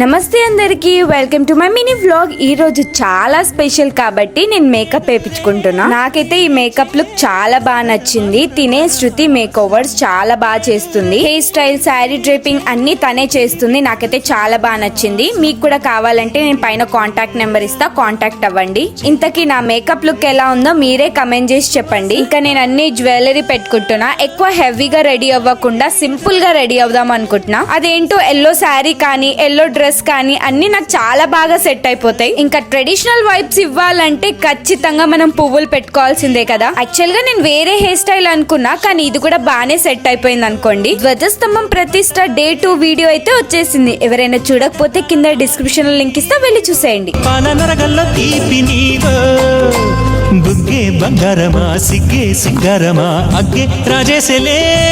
నమస్తే అందరికి welcome to my mini vlog ఈ రోజు చాలా స్పెషల్ కాబట్టి నేను మేకప్ వేయించుకుంటున్నా నాకైతే ఈ మేకప్ లుక్ చాలా బాగా నచ్చింది. తినే శృతి మేక్ ఓవర్స్ చాలా బాగా చేస్తుంది. హెయిర్ స్టైల్ శారీ డ్రేపింగ్ అన్ని తనే చేస్తుంది. నాకైతే చాలా బాగా నచ్చింది. మీకు కూడా కావాలంటే నేను పైన కాంటాక్ట్ నెంబర్ ఇస్తా. కాంటాక్ట్ అవ్వండి. ఇంతకీ నా మేకప్ లుక్ ఎలా ఉందో మీరే కమెంట్ చేసి చెప్పండి. ఇంకా నేను అన్ని జ్యువెలరీ పెట్టుకుంటున్నా. ఎక్కువ హెవీగా రెడీ అవ్వకుండా సింపుల్గా రెడీ అవుదాం అనుకుంటున్నా. అదేంటో ఎల్లో శారీ కానీ ఎల్లో డ్రెస్ కానీ అన్ని నాకు చాలా బాగా సెట్ అయిపోతాయి. ఇంకా ట్రెడిషనల్ వైబ్స్ ఇవ్వాలంటే ఖచ్చితంగా మనం పువ్వులు పెట్టుకోవాల్సిందే కదా. యాక్చువల్గా నేను వేరే హెయిర్ స్టైల్ అనుకున్నా కానీ ఇది కూడా బాగానే సెట్ అయిపోయింది అనుకోండి. ధ్వజస్తంభం ప్రతిష్ట డే టూ వీడియో అయితే వచ్చేసింది. ఎవరైనా చూడకపోతే కింద డిస్క్రిప్షన్లో లింక్ ఇస్తా వెళ్ళి చూసేయండి. బుగ్గే బంగారమా సిగ్గే సింగారమా? అగ్గే రాజేసలేమా